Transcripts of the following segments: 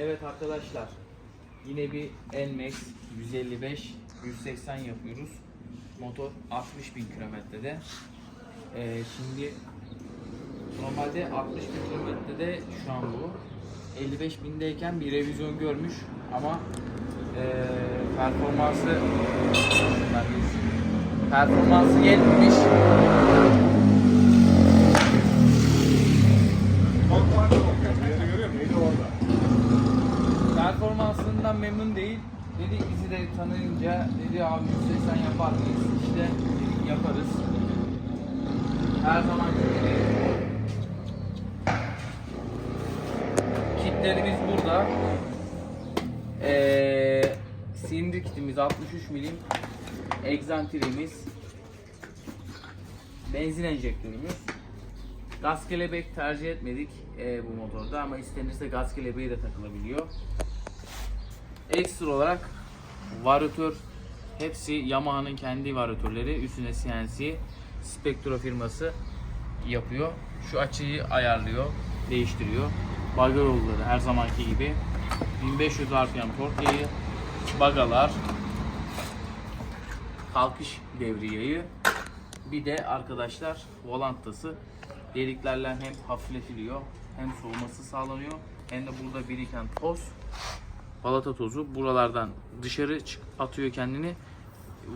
Evet arkadaşlar. Yine bir NMAX 155 180 yapıyoruz. Motor 60 bin kilometrede. Ee, şimdi normalde 60 bin kilometrede şu an bu. 55 bindeyken bir revizyon görmüş ama ee, performansı performansı yetmemiş. Her zaman gibi. Kitlerimiz burada. Ee, silindir kitimiz 63 milim. Egzantrimiz. Benzin enjektörümüz. Gaz kelebek tercih etmedik e, bu motorda ama istenirse gaz kelebeği de takılabiliyor. Ekstra olarak varatör hepsi Yamaha'nın kendi varatörleri üstüne CNC Spectra firması yapıyor. Şu açıyı ayarlıyor, değiştiriyor. Baga yolları her zamanki gibi 1500 RPM tork yayı, bagalar, kalkış devri yayı, bir de arkadaşlar volantası deliklerle hem hafifletiliyor hem soğuması sağlanıyor hem de burada biriken toz balata tozu buralardan dışarı atıyor kendini.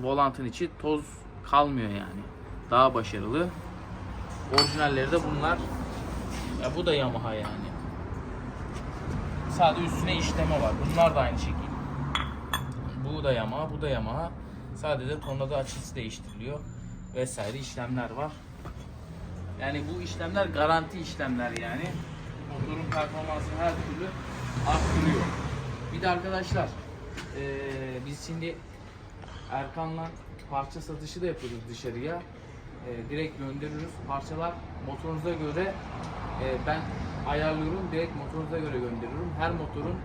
Volantın içi toz kalmıyor yani. Daha başarılı. Orijinalleri de bunlar. Ya bu da Yamaha yani. Sadece üstüne işleme var. Bunlar da aynı şekilde. Bu da Yamaha, bu da Yamaha. Sadece tornada açısı değiştiriliyor vesaire işlemler var. Yani bu işlemler garanti işlemler yani. Motorun performansını her türlü arttırıyor. Bir de arkadaşlar eee, biz şimdi Erkan'la parça satışı da yapıyoruz dışarıya. Eee, direkt gönderiyoruz. Parçalar motorunuza göre eee, ben ayarlıyorum. Direkt motorunuza göre gönderiyorum. Her motorun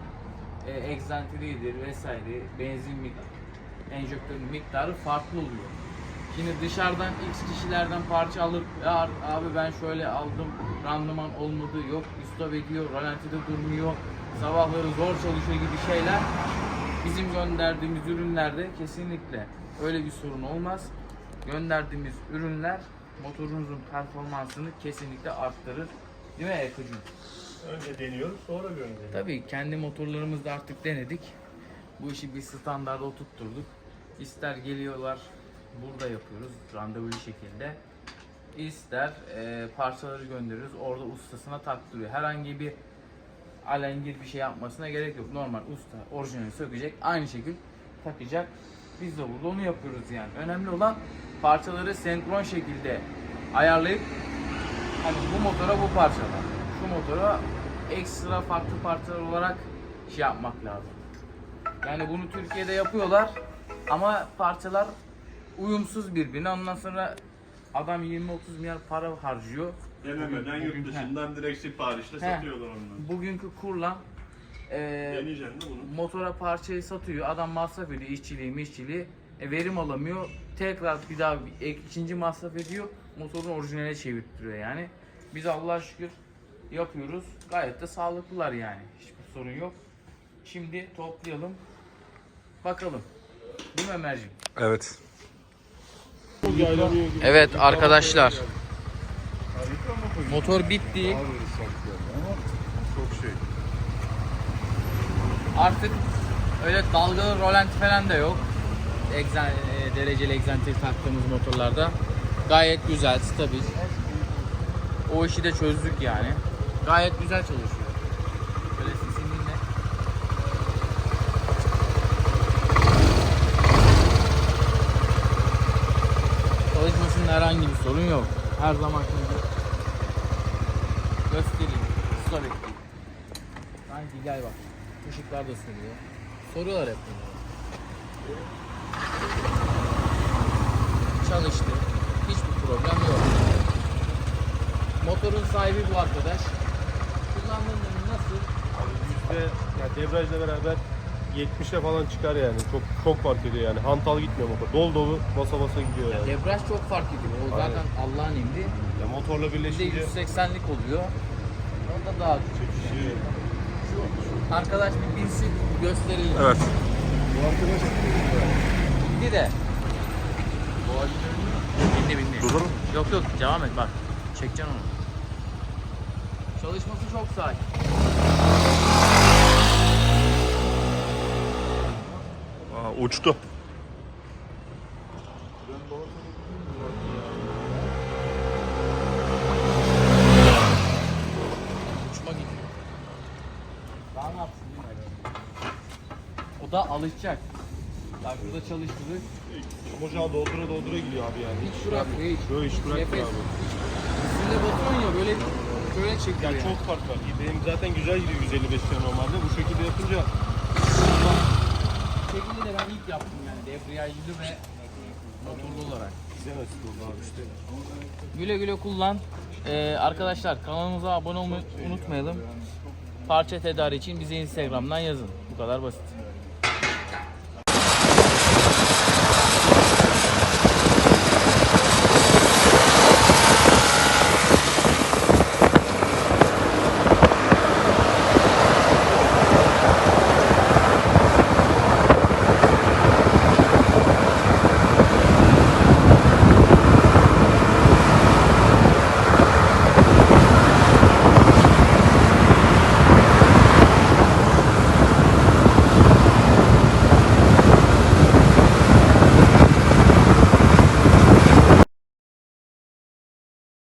eee egzantriğidir vesaire benzin mik- enjektörün miktarı farklı oluyor. Şimdi dışarıdan X kişilerden parça alıp ya abi ben şöyle aldım randıman olmadı yok usta bekliyor ralantide durmuyor sabahları zor çalışıyor gibi şeyler bizim gönderdiğimiz ürünlerde kesinlikle öyle bir sorun olmaz. Gönderdiğimiz ürünler motorunuzun performansını kesinlikle arttırır. Değil mi Ekocuğum? Önce deniyoruz sonra gönderiyoruz. Tabii kendi motorlarımızda artık denedik. Bu işi bir standarda oturtturduk. İster geliyorlar burada yapıyoruz randevulu şekilde. İster e, parçaları gönderiyoruz orada ustasına taktırıyor. Herhangi bir alengir bir şey yapmasına gerek yok. Normal usta orijinali sökecek aynı şekilde takacak. Biz de burada onu yapıyoruz yani. Önemli olan parçaları senkron şekilde ayarlayıp hani bu motora bu parçalar, şu motora ekstra farklı parçalar olarak şey yapmak lazım. Yani bunu Türkiye'de yapıyorlar ama parçalar uyumsuz birbirine. Ondan sonra adam 20-30 milyar para harcıyor. Denemeden yurt dışından direkt siparişle He. satıyorlar onları. Bugünkü kurla e, motora parçayı satıyor. Adam masraf ediyor işçiliği işçiliği. E, verim alamıyor. Tekrar bir daha bir, ek- ikinci masraf ediyor. Motorun orijinaline çevirttiriyor yani. Biz Allah'a şükür yapıyoruz. Gayet de sağlıklılar yani. Hiçbir sorun yok. Şimdi toplayalım. Bakalım. Değil mi Ömerciğim? Evet. Evet arkadaşlar. Motor bitti. Çok şey. Artık öyle dalgalı rolanti falan da yok. Egzen, e, dereceli egzantrik taktığımız motorlarda. Gayet güzel, stabil. O işi de çözdük yani. Gayet güzel çalışıyor. Çalışmasında herhangi bir sorun yok. Her zaman gibi göstereyim. Usta bekleyeyim. Sanki gel bak. Işıklar da sönüyor. Soruyorlar hep bunu. Çalıştı. Hiçbir problem yok. Motorun sahibi bu arkadaş. Kullandığın ürün nasıl? Yüzde, ya debriyajla beraber 70'e falan çıkar yani. Çok çok fark ediyor yani. Hantal gitmiyor motor. Dolu dolu basa basa gidiyor yani. Debriyaj çok fark ediyor. O zaten Allah'ın emri. Ya motorla Bir de birleşince 180'lik oluyor. Onda daha çekişiyor. Şu Arkadaş bir binsin gösterelim. Evet. Bu arkadaş Bindi de. Bindi bindi. Durdurun. Yok yok devam et bak. Çekeceksin onu. Çalışması çok sakin. Aa, uçtu. Uçma gidiyor. Daha ne yapsın değil mi? O da alışacak. Bak burada çalıştırdık. Mocağı doldura doldura gidiyor abi yani. Hiç bırakmıyor hiç. Böyle hiç bırakmıyor Nefes. abi. Üstünde batıyorsun ya böyle böyle çekiyor Yani yani. çok fark var. Benim zaten güzel gidiyor 155 km normalde. Bu şekilde yapınca şekilde de ben ilk yaptım yani debriyajlı ve motorlu olarak. bize nasip oldu abi işte. Güle güle kullan. Ee, arkadaşlar kanalımıza abone olmayı unutmayalım. Parça tedariği için bize Instagram'dan yazın. Bu kadar basit.